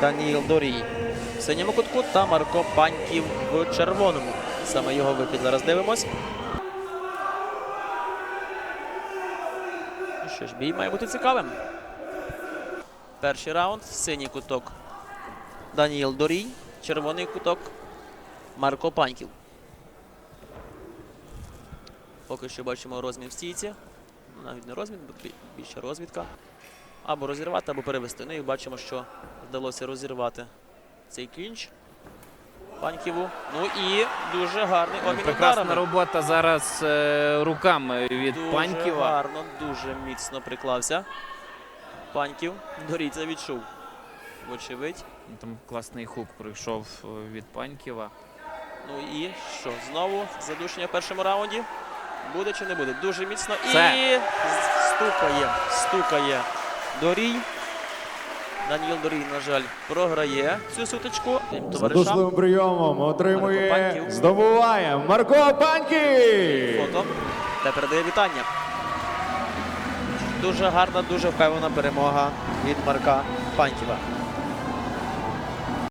Даніл Дорій в синьому кутку та Марко Паньків в червоному. Саме його вихід зараз дивимось. Ну Що ж, бій має бути цікавим. Перший раунд. Синій куток Даніл Дорій. Червоний куток Марко Паньків. Поки що бачимо розмін в стійці. Навіть не розмін, більше розвідка. Або розірвати, або перевести. Ну і бачимо, що вдалося розірвати цей клінч. Паньківу. Ну і дуже гарний обмін Прекрасна ударами. робота зараз е, руками від Дуже Паньківа. гарно, дуже міцно приклався. Паньків. Дорій відчув. Вочевидь. Там класний хук пройшов е, від Паньківа. Ну і що? Знову задушення в першому раунді. Буде чи не буде? Дуже міцно. І стукає, стукає Дорій. Даніл Дорій, на жаль, програє цю сутичку. Задушливим прийомом отримує, здобуває Марко Паньків! Фото та передає вітання. Дуже гарна, дуже впевнена перемога від Марка Паньківа.